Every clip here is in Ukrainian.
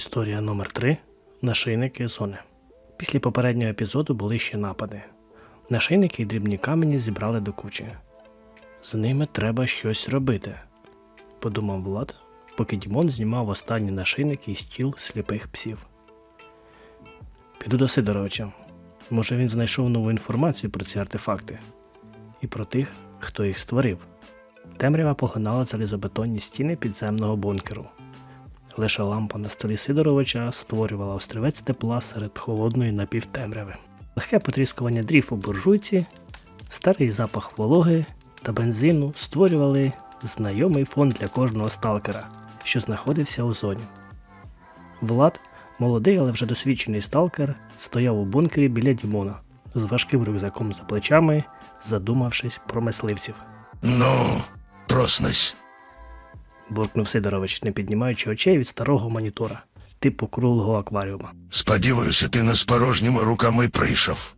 Історія номер 3 Нашийники зони. Після попереднього епізоду були ще напади. Нашийники і дрібні камені зібрали до кучі. З ними треба щось робити, подумав Влад, поки Дімон знімав останні нашийники із тіл сліпих псів. Піду до Сидоровича. Може, він знайшов нову інформацію про ці артефакти і про тих, хто їх створив. Темрява поглинала залізобетонні стіни підземного бункеру. Лише лампа на столі Сидоровича створювала острівець тепла серед холодної напівтемряви. Легке потріскування дрів у буржуйці, старий запах вологи та бензину створювали знайомий фон для кожного сталкера, що знаходився у зоні. Влад, молодий, але вже досвідчений сталкер, стояв у бункері біля Дімона з важким рюкзаком за плечами, задумавшись про мисливців. Ну, проснись. Буркнув Сидорович, не піднімаючи очей від старого монітора, типу круглого акваріума. Сподіваюся, ти не з порожніми руками прийшов.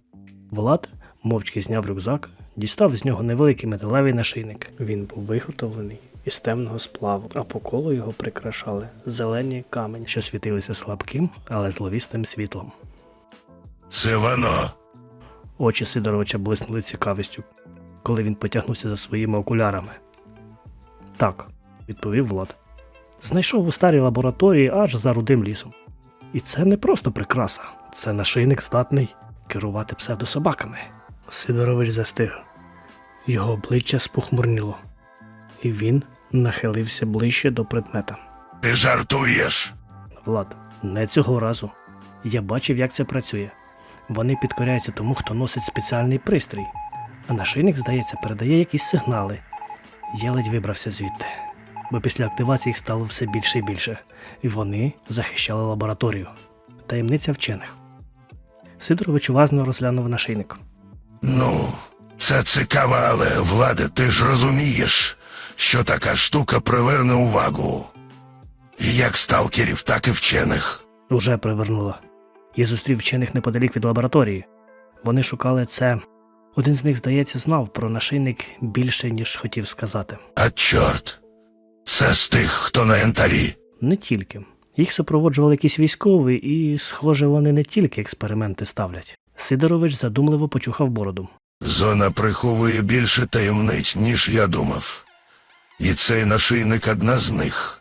Влад мовчки зняв рюкзак, дістав з нього невеликий металевий нашийник. Він був виготовлений із темного сплаву, а по колу його прикрашали зелені камені, що світилися слабким, але зловісним світлом. Це воно. Очі Сидоровича блиснули цікавістю, коли він потягнувся за своїми окулярами. Так, відповів Влад. Знайшов у старій лабораторії аж за рудим лісом. І це не просто прикраса, це нашийник здатний керувати псевдособаками. Сидорович застиг. Його обличчя спохмурніло, і він нахилився ближче до предмета. Ти жартуєш. Влад, не цього разу. Я бачив, як це працює. Вони підкоряються тому, хто носить спеціальний пристрій, а нашийник, здається, передає якісь сигнали. Я ледь вибрався звідти, бо після активації їх стало все більше і більше, і вони захищали лабораторію. Таємниця вчених. Сидорович уважно розглянув нашийник. Ну, це цікаво, але влади, ти ж розумієш, що така штука приверне увагу. Як сталкерів, так і вчених. Уже привернула. Я зустрів вчених неподалік від лабораторії. Вони шукали це. Один з них, здається, знав про нашийник більше, ніж хотів сказати. А чорт. Це з тих, хто на янтарі. Не тільки. Їх супроводжували якісь військові, і, схоже, вони не тільки експерименти ставлять. Сидорович задумливо почухав бороду. Зона приховує більше таємниць, ніж я думав. І цей нашийник одна з них.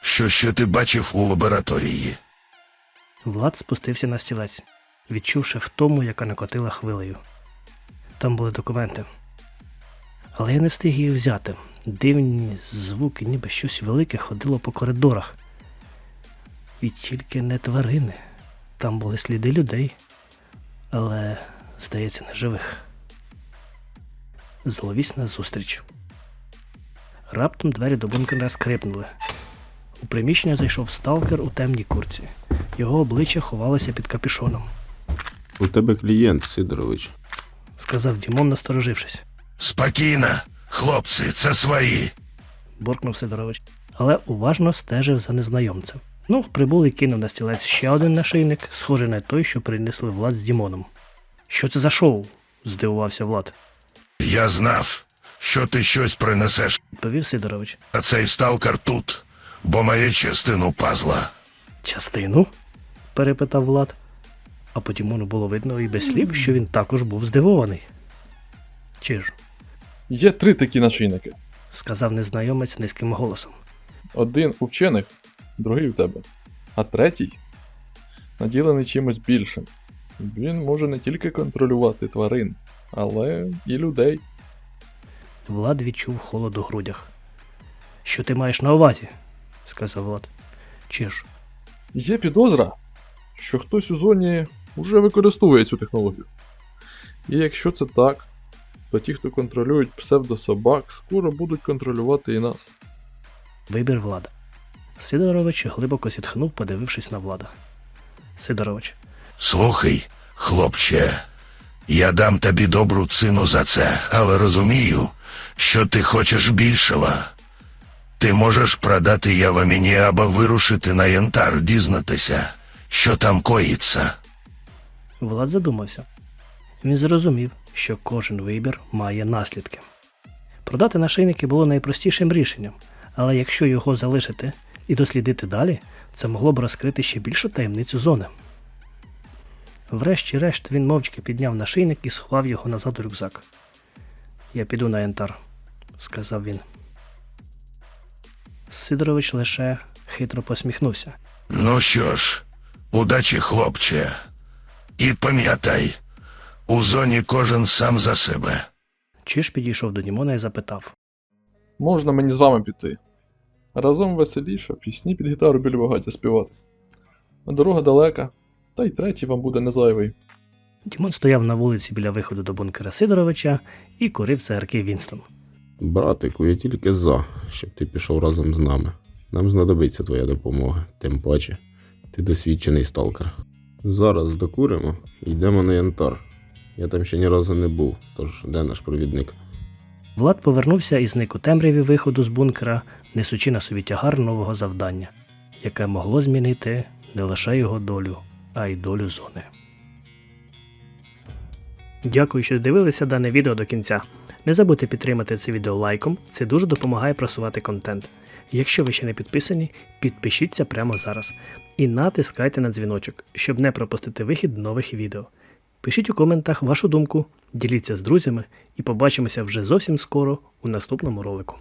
Що ще ти бачив у лабораторії? Влад спустився на стілець, відчувши втому, яка накотила хвилею. Там були документи. Але я не встиг їх взяти. Дивні звуки, ніби щось велике ходило по коридорах. І тільки не тварини. Там були сліди людей, але, здається, не живих. Зловісна зустріч. Раптом двері до бункера скрипнули. У приміщення зайшов сталкер у темній курці. Його обличчя ховалося під капюшоном, У тебе клієнт, Сидорович. сказав Дімон, насторожившись. Спокійно, хлопці, це свої. буркнув Сидорович, але уважно стежив за незнайомцем. Ну, прибув і кинув на стілець ще один нашийник, схожий на той, що принесли Влад з Дімоном. Що це за шоу? здивувався Влад, Я знав, що ти щось принесеш, відповів Сидорович. а цей сталкер тут, бо має частину пазла. Частину? перепитав Влад. А по Дімону було видно і без слів, що він також був здивований. Чи ж? Є три такі нашийники. сказав незнайомець низьким голосом. Один у вчених, другий у тебе. А третій наділений чимось більшим. Він може не тільки контролювати тварин, але і людей. Влад відчув холод у грудях. Що ти маєш на увазі? сказав Влад. Чи ж? Є підозра, що хтось у зоні вже використовує цю технологію. І якщо це так, то ті, хто контролюють псевдособак, скоро будуть контролювати і нас. Вибір влада. Сидорович глибоко зітхнув, подивившись на влада. Сидорович. Слухай, хлопче, я дам тобі добру цину за це, але розумію, що ти хочеш більшого. Ти можеш продати ява мені або вирушити на янтар, дізнатися, що там коїться. Влад задумався. Він зрозумів, що кожен вибір має наслідки. Продати нашийники було найпростішим рішенням, але якщо його залишити, і дослідити далі, це могло б розкрити ще більшу таємницю зони. Врешті-решт він мовчки підняв нашийник і сховав його назад у рюкзак. Я піду на янтар, сказав він. Сидорович лише хитро посміхнувся. Ну що ж, удачі, хлопче. І пам'ятай, у зоні кожен сам за себе. Чиж підійшов до Дімона і запитав: Можна мені з вами піти? Разом веселіше, пісні під гітару біля багаття співати. А дорога далека, та й третій вам буде не зайвий. Дімон стояв на вулиці біля виходу до бункера Сидоровича і курив цигарки Вінстон. Братику, я тільки за, щоб ти пішов разом з нами. Нам знадобиться твоя допомога, тим паче, ти досвідчений сталкер. Зараз докуримо і йдемо на янтар. Я там ще ні разу не був, тож де наш провідник? Влад повернувся і зник у темряві виходу з бункера, несучи на собі тягар нового завдання, яке могло змінити не лише його долю, а й долю зони. Дякую, що дивилися дане відео до кінця. Не забудьте підтримати це відео лайком, це дуже допомагає просувати контент. Якщо ви ще не підписані, підпишіться прямо зараз і натискайте на дзвіночок, щоб не пропустити вихід нових відео. Пишіть у коментах вашу думку, діліться з друзями і побачимося вже зовсім скоро у наступному ролику.